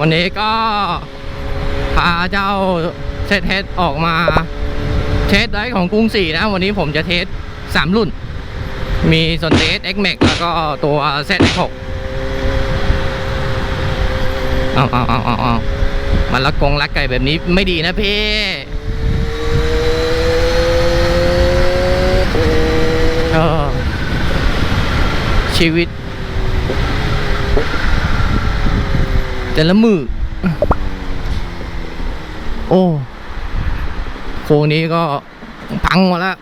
วันนี้ก็พาเจ้าเซตเทสออกมาเทสได้ของกรุงศรีนะ วันนี้ผมจะเทสสามรุ่น มีส่วนเทส X Max แล้วก็ตัว ZX6 เอาเอาเอาเอาเอามันละกงลักไก่แบบนี้ไม่ดีนะพี่ชีวิต แต่ละมือ โอ้โค้งนี้ก็พังหมดแล้ว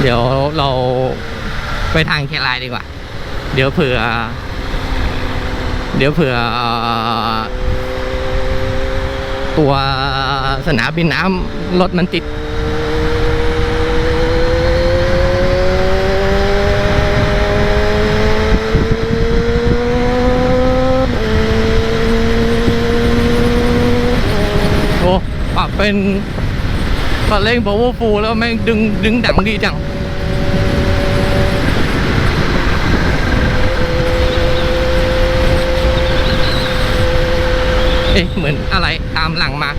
เดี๋ยวเราไปทางแคลายดีกว่า เดี๋ยวเผื่อ เดี๋ยวเผื่อ ตัว สนามบินน้ำรถมันติด โอ้ปรับเป็นปรับเร่ง powerful แล้วแม่งดึงดึงดังดีจังเอ๊ะเหมือนอะไรตามหลังมา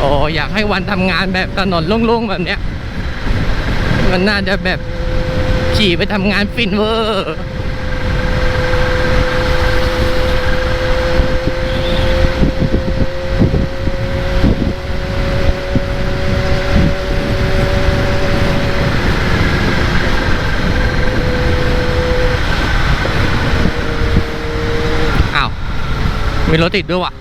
โอ้อยากให้วันทำงานแบบถนนโล่งๆแบบเนี้ย มันน่าจะแบบขี่ไปทำงานฟินเวอร์อ้าวมีรถติดด้วยว่ะ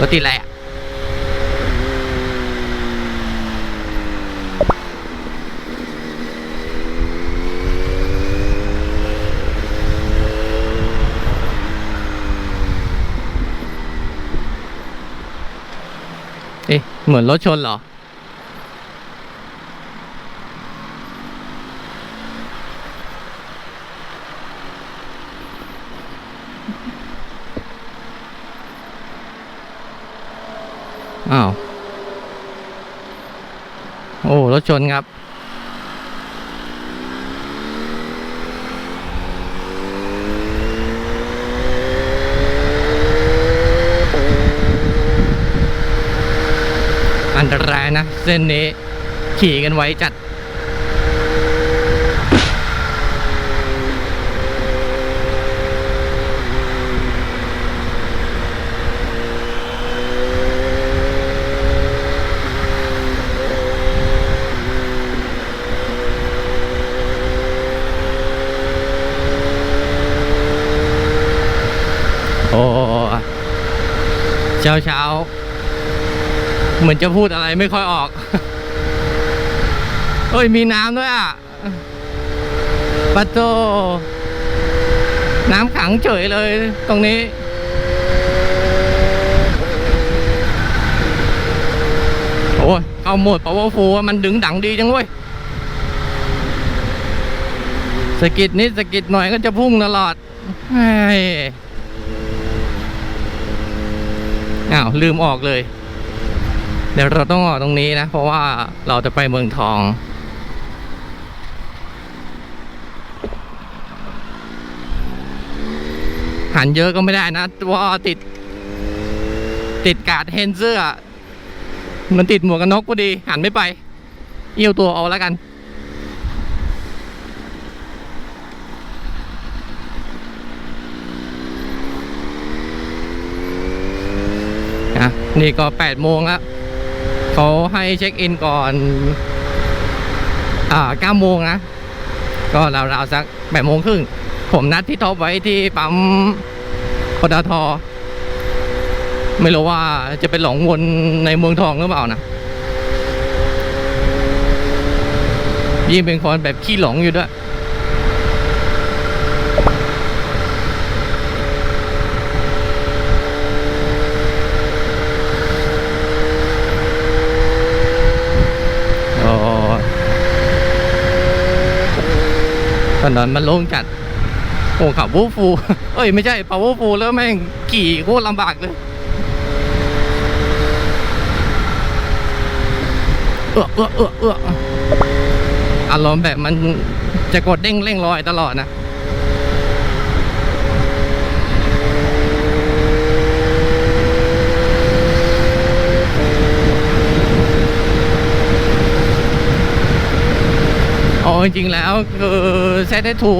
รถติดอะไรอะ เอ๊ะ เหมือนรถชนเหรอ อ้าว โอ้ รถชนครับ อันตรายนะ เส้นนี้ขี่กันไว้จัด โอ้ เช้าเช้า เหมือนจะพูดอะไรไม่ค่อยออกเฮ้ยมีน้ำด้วยอะปัตโต น้ำขังเฉยเลยตรงนี้โอ้ยเข้าหมด powerful มันดึงดังดีจังเว้ยสกิดนิดสกิดหน่อยก็จะพุ่งตลอดเฮ้ย อ้าวลืมออกเลย เดี๋ยวเราต้องออกตรงนี้นะ เพราะว่าเราจะไปเมืองทอง หันเยอะก็ไม่ได้นะว่าติด ติดกาดเฮนเซอร์อะมันติดหมวกกันน็อกพอดี หันไม่ไป เอี้ยวตัวเอาแล้วกัน นี่ก็แปดโมงแล้วเขาให้เช็คอินก่อน อ่าเก้าโมงนะ ก็ราวๆสักแปดโมงครึ่ง ผมนัดที่ท็อปไว้ที่ปั๊มปตท ไม่รู้ว่าจะเป็นหลงวนในเมืองทองหรือเปล่านะยิ่งเป็นคนแบบขี้หลงอยู่ด้วย นนมันโล่งจัดโอ้ขับวูฟูเอ้ยไม่ใช่ปาวูฟูแล้วแม่งขี่โคตรลำบากเลยเอื้อเอื้อเอื้อเอื้ออารมณ์แบบมันจะกดเด้งเร่งลอยตลอดนะ อ๋อจริงๆแล้วคือเซตทู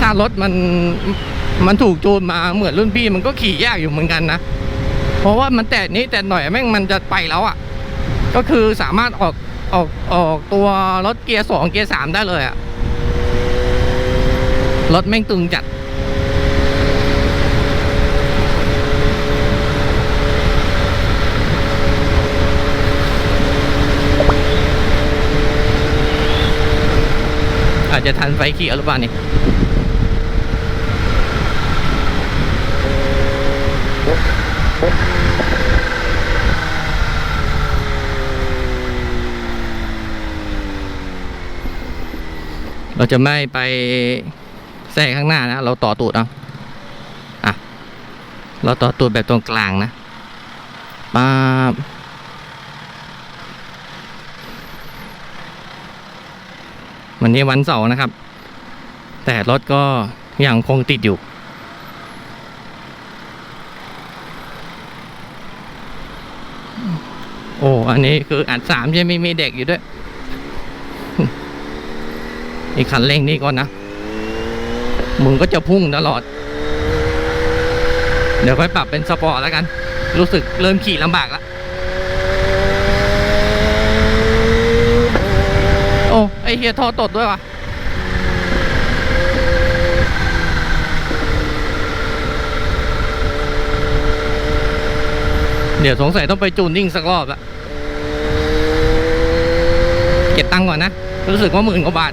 ถ้ารถมันมันถูกจูนมาเหมือนรุ่นพี่มันก็ขี่ยากอยู่เหมือนกันนะ เพราะว่ามันแต่นี้แต่หน่อยแม่งมันจะไปแล้วอะ่ะ ก็คือสามารถออกออกออกตัวรถเกียร์สองเกียร์สามได้เลยอะ่ะ รถแม่งตึงจัด จะทันไฟเขียวหรือเปล่านี่เราจะไม่ไปแทรกข้างหน้านะ เราต่อตูดเอาอะ เราต่อตูดแบบตรงกลางนะป๊าบ วันนี้วันเสาร์นะครับ แต่รถก็ยังคงติดอยู่ โอ้อันนี้คืออัดสามใช่ไหมมีเด็กอยู่ด้วย อีกคันเร่งนี่ก่อนนะ มึงก็จะพุ่งตลอด เดี๋ยวค่อยปรับเป็นสปอร์ตแล้วกัน รู้สึกเริ่มขี่ลำบากแล้ว โอ้ไอเฮียท่อตดด้วยวะเดี๋ยวสงสัยต้องไปจูนนิ่งสักรอบละเก็บตังค์ก่อนนะ รู้สึกว่าหมื่นกว่าบาท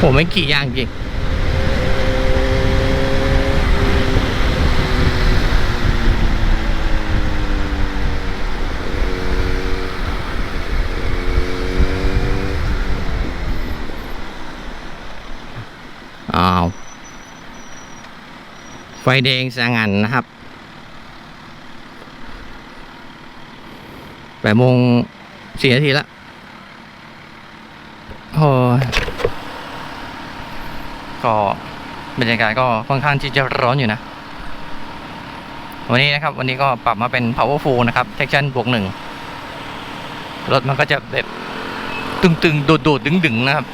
ผมไม่ขี่ยางจริง ไฟแดงสงันนะครับแปดโมงสี่นาทีแล้วโอ้ก็บรรยากาศก็ค่อนข้างที่จะร้อนอยู่นะ วันนี้นะครับ วันนี้ก็ปรับมาเป็น powerful นะครับ section บวกหนึ่งรถมันก็จะแบบ ตึงๆ โดดๆดึงๆนะครับ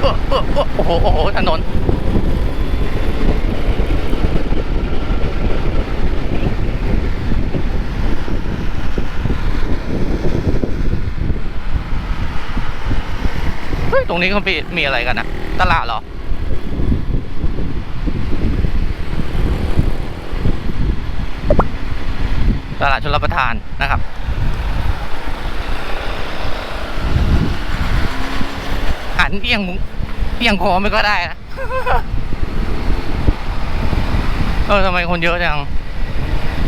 เออเออเออโอ้โห โอ้โห ถนน เฮ้ย ตรง นี้เขามีมีอะไรกันนะตลาดเหรอ ตลาดชลประทานนะครับ หันเอียงเอียงคอไม่ก็ได้นะ เออทำไมคนเยอะจัง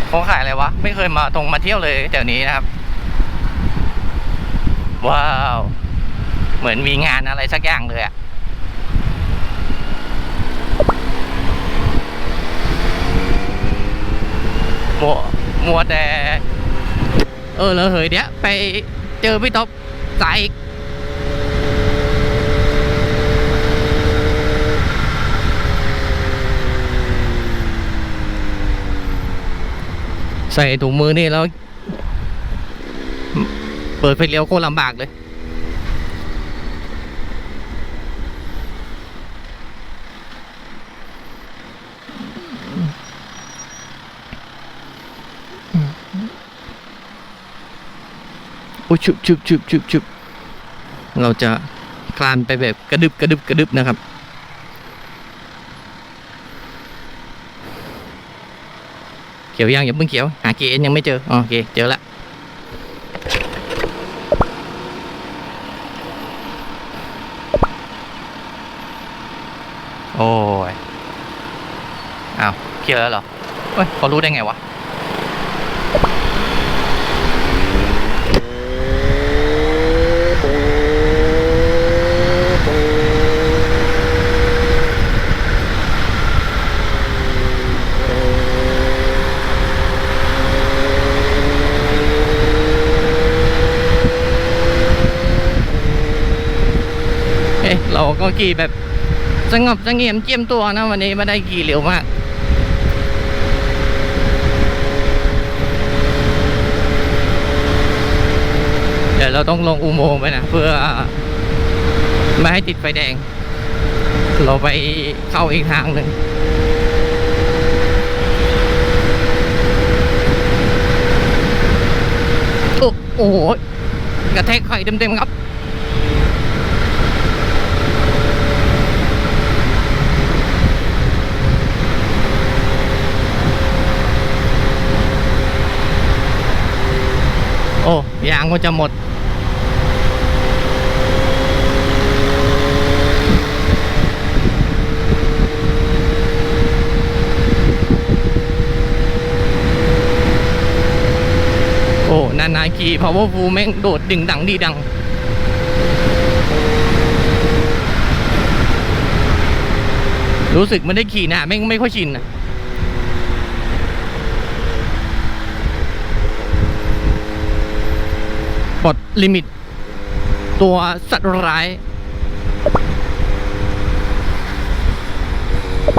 เขาขายอะไรวะ ไม่เคยมาตรงมาเที่ยวเลยแถวนี้นะครับ ว้าว เหมือนมีงานอะไรสักอย่างเลยอะมัวมัวแต่ เออเลยเหยเดี๋ยวไปเจอพี่ท็อปสายอีกใส่ถุงมือนี่แล้ว เปิดไฟเลี้ยวโคตรลำบากเลย โอ้ชุบชุบชุบชุบชุบเราจะคลานไปแบบกระดึบกระดึบกระดึบนะครับ เขียวยังอย่าเพิ่งเขียว หาเกนยังไม่เจอ โอเค เจอละโอ้ย อ้าว เขียวแล้วเหรอเฮ้ยเขารู้ได้ไงวะ ก็ขี่แบบสงบเสงี่ยมเจียมตัวนะวันนี้ไม่ได้ขี่เร็วมากเดี๋ยวเราต้องลงอุโมงค์ไปนะเพื่อไม่ให้ติดไฟแดง เราไปเข้าอีกทางหนึ่งโอ้โอ้โหกระแทกไข่เต็มๆครับ อ้ยางก็จะหมด โอ้ นานๆขี่ powerful แม่งโดดดึงดังดีดังรู้สึกไม่ได้ขี่นะแม่งไม่ค่อยชินนะ ปลดลิมิต ตัวสัตว์ร้าย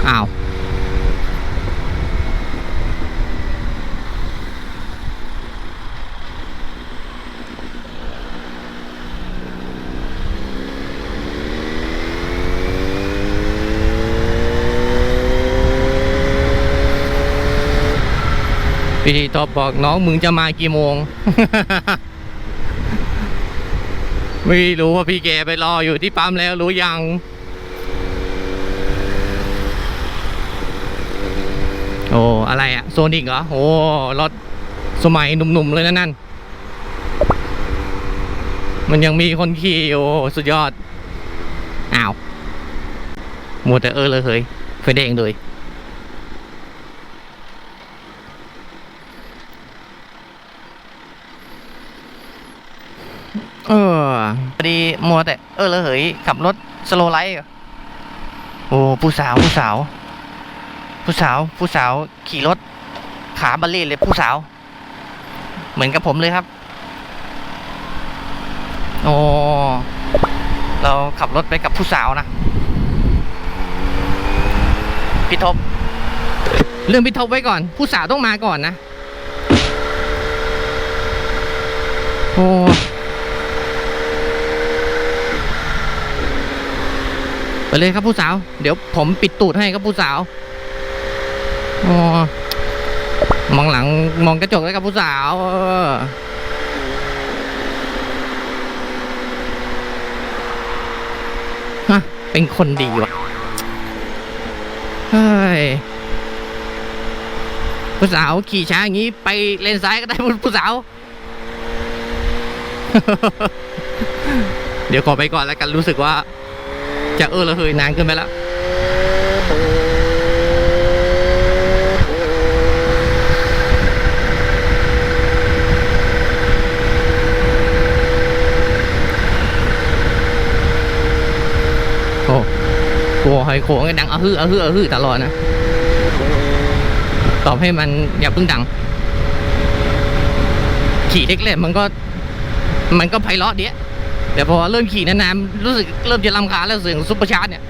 อ้าว พี่ตอบบอกน้องมึงจะมากี่โมง ไม่รู้ว่าพี่แกไปรออยู่ที่ปั๊มแล้วรู้ยังโอ้อะไรอะโซนิกเหรอโอ้รถสมัยหนุ่มๆเลยนะนั่น มันยังมีคนขี่อยู่สุดยอดอ้าวมัวแต่เออเลยเฮ้ยไฟแดงเลย เออพอดี มัวแต่เออเลยเหยขับรถสโลไลท์โอ้ผู้สาวผู้สาว ผู้สาวผู้สาวขี่รถ ขาบัลเล่เลยผู้สาว เหมือนกับผมเลยครับ โอ้เราขับรถไปกับผู้สาวนะพี่ทบเรื่องพี่ทบไว้ก่อน ผู้สาวต้องมาก่อนนะ โอ้ ไปเลยครับผู้สาว เดี๋ยวผมปิดตูดให้ครับผู้สาวอมองหลังมองกระจกเลยครับผู้สาวฮะเป็นคนดีวะเฮ้ยผู้สาวขี่ช้าอย่างนี้ไปเลนซ้ายก็ได้ผู้สาว เดี๋ยวขอไปก่อนแล้วกันรู้สึกว่า จะเออระเหยนานเกินไปแล้วโอ้กลัวหอยโขงดังอะฮืออะฮืออะฮือตลอดนะ ตอบให้มันอย่าเพิ่งดัง ขี่เล็กๆมันก็ มันก็ไพเราะเดีย แต่พอเริ่มขี่นานๆรู้สึกเริ่มจะลำคาแล้วเสียงซุปเปอร์ชาร์จเนี่ย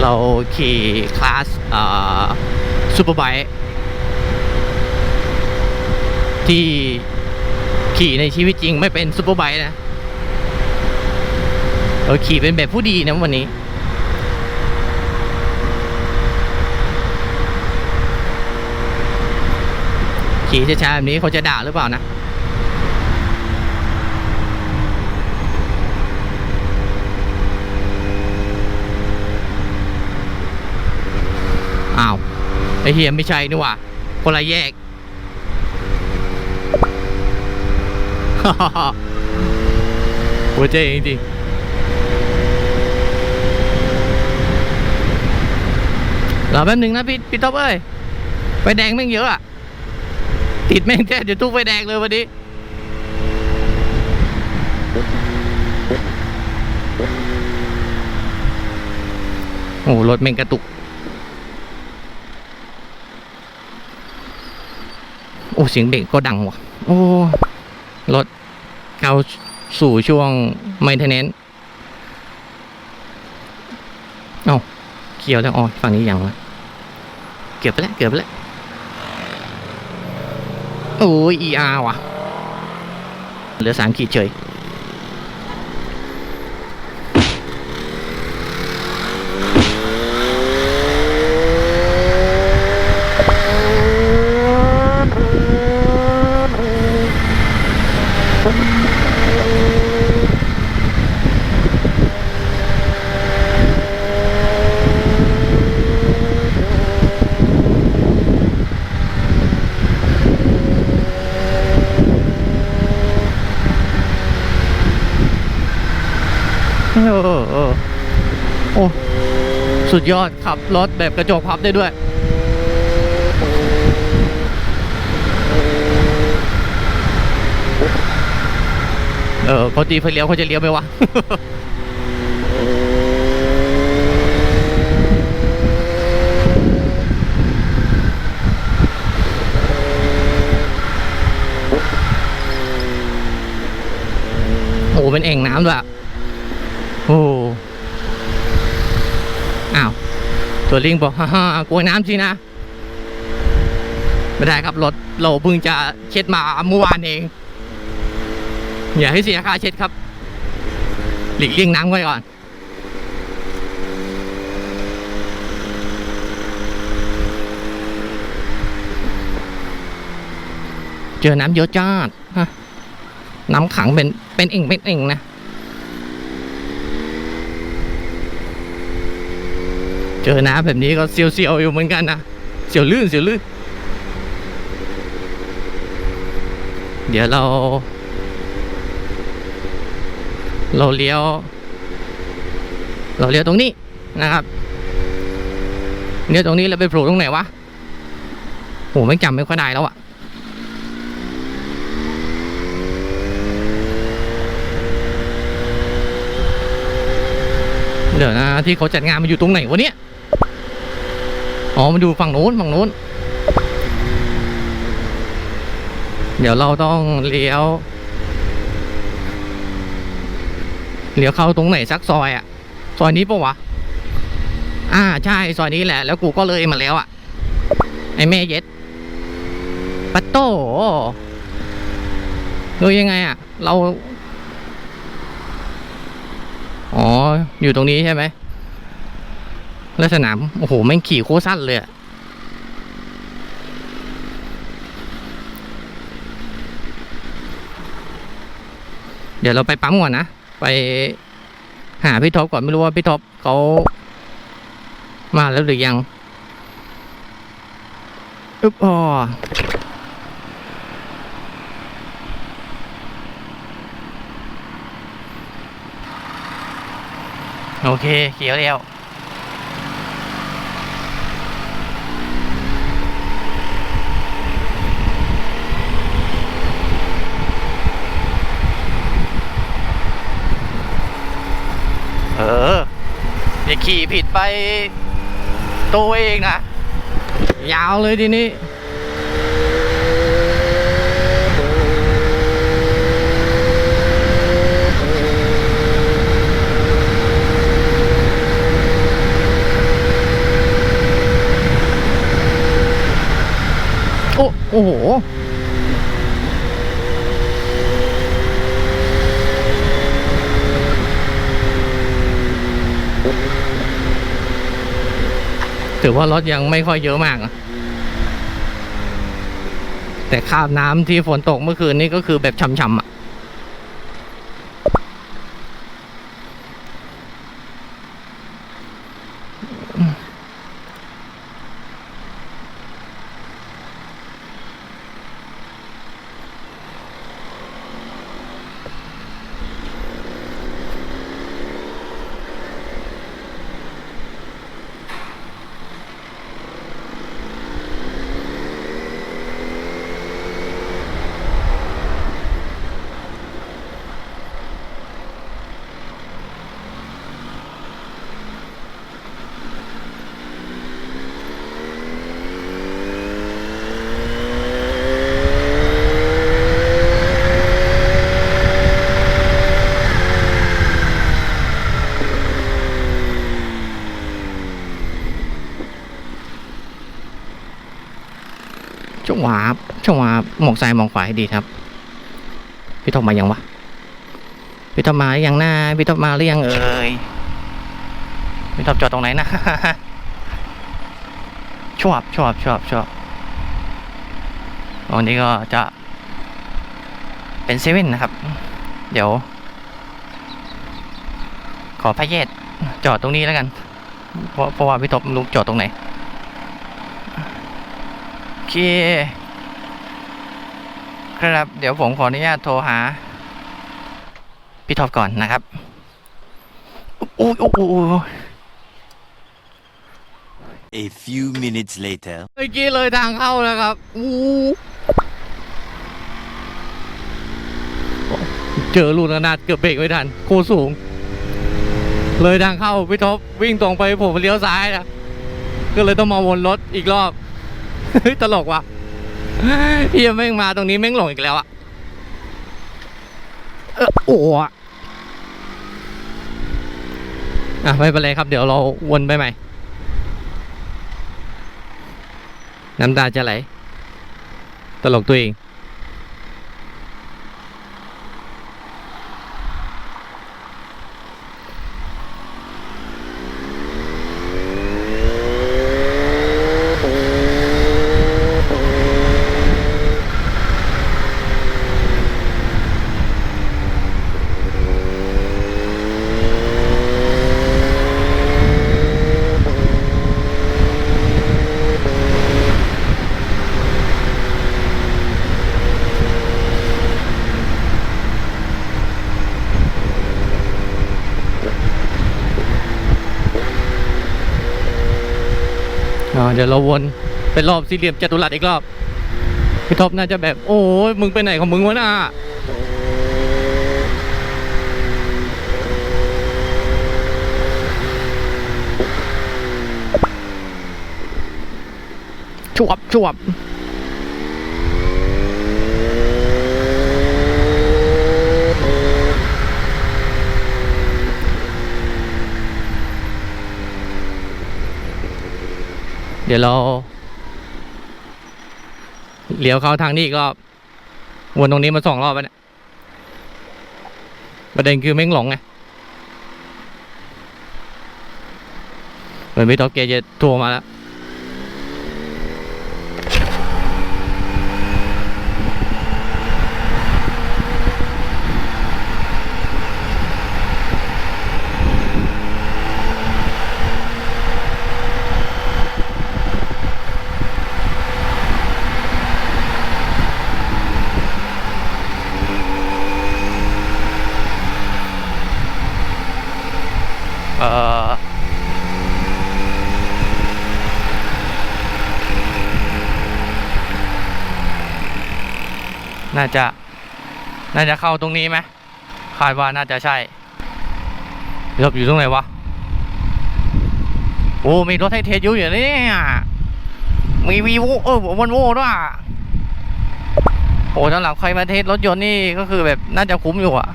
เราขี่คลาสซูเปอร์ไบค์ที่ขี่ในชีวิตจริงไม่เป็นซูเปอร์ไบค์นะ เราขี่เป็นแบบผู้ดีนะวันนี้ ขี่ช้าๆแบบนี้เขาจะด่าหรือเปล่านะอ้าวไอเฮียไม่ใช่นี่ว่าคนละแยกฮ่าโอ้เจ๊จริงๆรอแป๊บนึงนะพี่พี่ท็อปเอ้ยไปแดงแม่งเยอะอะ ติดแม่งแท้เดี๋ยวทุกไฟแดงเลยวันนี้โอ้รถแม่งกระตุก โอ้ เสียงเบรกก็ดังว่ะ โอ้ รถเข้าสู่ช่วงไมเทนเนนเอ้าเกี่ยวแล้วอ๋อฝั่งนี้ยังวะเกือบไปแล้ว เกือบไปแล้ว โอ้ย ER ว่ะเหลือสามขีดเฉย โอ้โหโอ้ สุดยอดขับรถแบบกระจกพับได้ด้วย เออปกติไฟเลี้ยวเขาจะเลี้ยวไหมวะโอ้เป็นเอ่งน้ำด้วยอะโอ้ อ้าว ตัวลิงบอกฮ่าฮ่ากลัวน้ำสินะ ไม่ได้ครับรถเราเพิ่งจะเช็ดมาเมื่อวานเอง อย่าให้เสียค่าเช็ดครับ หลีกเลี่ยงน้ำไว้ก่อนเจอน้ำเยอะจ้าดน้ำขังเป็นเป็นเอ่งเป็นเอ่งนะ เจอน้ำแบบนี้ก็เสียวๆอยู่เหมือนกันนะเสียวลื่นเสียวลื่น เดี๋ยวเรา เราเลี้ยว เราเลี้ยวตรงนี้นะครับเลี้ยวตรงนี้แล้วไปโผล่ตรงไหนวะโหไม่จำไม่ค่อยได้แล้วอะเดี๋ยวนะที่เขาจัดงานมันอยู่ตรงไหนวะเนี่ย อ๋อมาดูฝั่งโน้นฝั่งโน้น เดี๋ยวเราต้องเลี้ยว เลี้ยวเข้าตรงไหนสักซอยอะซอยนี้ปะวะ อ่าใช่ซอยนี้แหละ แล้วกูก็เลยมาแล้วอะไอแม่เย็ดปัตโต้ดูยังไงอะเรา อ๋อ อยู่ตรงนี้ใช่ไหม แล้วสนาม โอ้โหแม่งขี่โคตรสั้นเลยอะเดี๋ยวเราไปปั๊มก่อนนะ ไปหาพี่ท็อปก่อนไม่รู้ว่าพี่ท็อปเขามาแล้วหรือยังอึ๊บอ๋อโอเคเขียวแล้ว เอออย่า ขี่ผิดไปตัวเองนะยาวเลยทีนี้โอ้โอ้โห ถือว่ารถยังไม่ค่อยเยอะมากนะแต่คราบน้ำที่ฝนตกเมื่อคืนนี้ก็คือแบบช่ำๆอะ องซ้ายมองขวาให้ดีครับ พี่ทอมมายังวะ พี่ทอมมาหรือยังนะพี่ทอมมาหรือยังเอ่ย พี่ทอมจอดตรงไหนนะ ชอบชอบชอบชอบวันนี้ก็จะ เป็นเซเว่นนะครับ เดี๋ยว ขอพระเยศจอดตรงนี้แล้วกัน เพราะเพราะว่าพี่ทบไม่รู้จอดตรงไหนโอเค ครับ เดี๋ยวผมขออนุญาตโทรหา พี่ท็อปก่อนนะครับโอ้ยโอ้ยโอ้ย A few minutes later. เมื่อกี้เลยทางเข้าแล้วครับอู้เจอลูกระนาดเกือบเบรกไม่ทันโคตรสูง เลยทางเข้าพี่ท็อปวิ่งตรงไปผมเลี้ยวซ้ายนะก็เลยต้องมาวนรถอีกรอบเฮ้ยตลกว่ะ เฮียแม่งมาตรงนี้แม่งหลงอีกแล้วอะเออโอ้อะอะไม่เป็นไรครับ เดี๋ยวเราวนไปใหม่ น้ำตาจะไหล ตลกตัวเอง อ่า เดี๋ยวเราวนเป็นรอบสี่เหลี่ยมจัตุรัสอีกรอบ พี่ท็อปน่าจะแบบ โอ้ยมึงไปไหนของมึงวะน่ะจวบจวบ เดี๋ยวเราเลี้ยวเข้าทางนี้อีกรอบวนตรงนี้มาสองรอบแล้วเนี่ยประเด็นคือแม่งหลงไงเหมือนพี่ท็อปเกจะโทรมาแล้ว เอ่อ น่าจะ น่าจะเข้าตรงนี้ไหมคาดว่าน่าจะใช่รถอยู่ตรงไหนวะ โอ้ มีรถไทยเทสอยู่อย่างนี้มีวีโวเออวันโวด้วยโอ้สำหรับใครมาเทสรถยนต์นี่ก็คือแบบน่าจะคุ้มอยู่อะ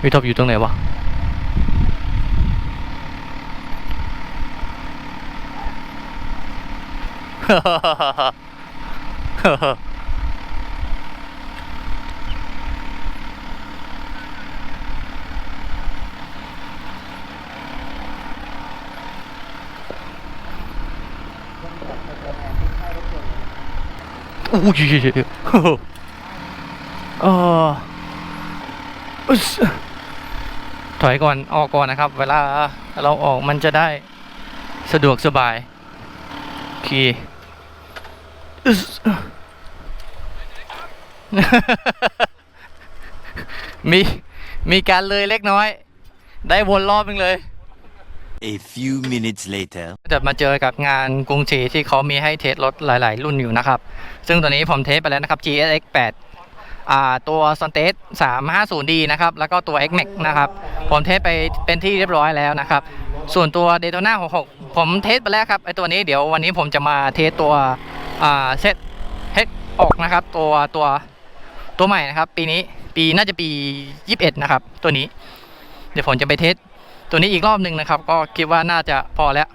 พี่ท็อปอยู่ตรงไหนวะ อ้ยเอออึ๊สถอยก่อนออกก่อนนะครับ เวลาเราออกมันจะได้สะดวกสบายโอเค มี มีการเลยเล็กน้อย ได้วนรอบนึงเลย A few minutes later. จะมาเจอกับงานกรุงศรีที่เขามีให้เทสรถหลาย ๆ รุ่นอยู่นะครับ ซึ่งตัวนี้ผมเทสไปแล้วนะครับ GSX 8อ่าตัว s o n t e s 350D นะครับ แล้วก็ตัว XMAX นะครับ ผมเทสไปเป็นที่เรียบร้อยแล้วนะครับ ส่วนตัว Daytona 66 ผมเทสไปแล้วครับ ไอตัวนี้เดี๋ยววันนี้ผมจะมาเทสตัวอ่า เซตเฮดออกนะครับ ตัวตัวตัวใหม่นะครับ ปีนี้ปีน่าจะปี 21 นะครับ ตัวนี้ เดี๋ยวผมจะไปเทสตัวนี้อีกรอบหนึ่งนะครับ ก็คิดว่าน่าจะพอแล้ว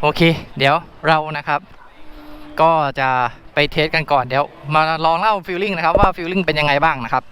โอเค เดี๋ยวเรานะครับ ก็จะไปเทสกันก่อนเดี๋ยว มาลองเล่าฟิลลิ่งนะครับว่าฟิลลิ่งเป็นยังไงบ้างนะครับ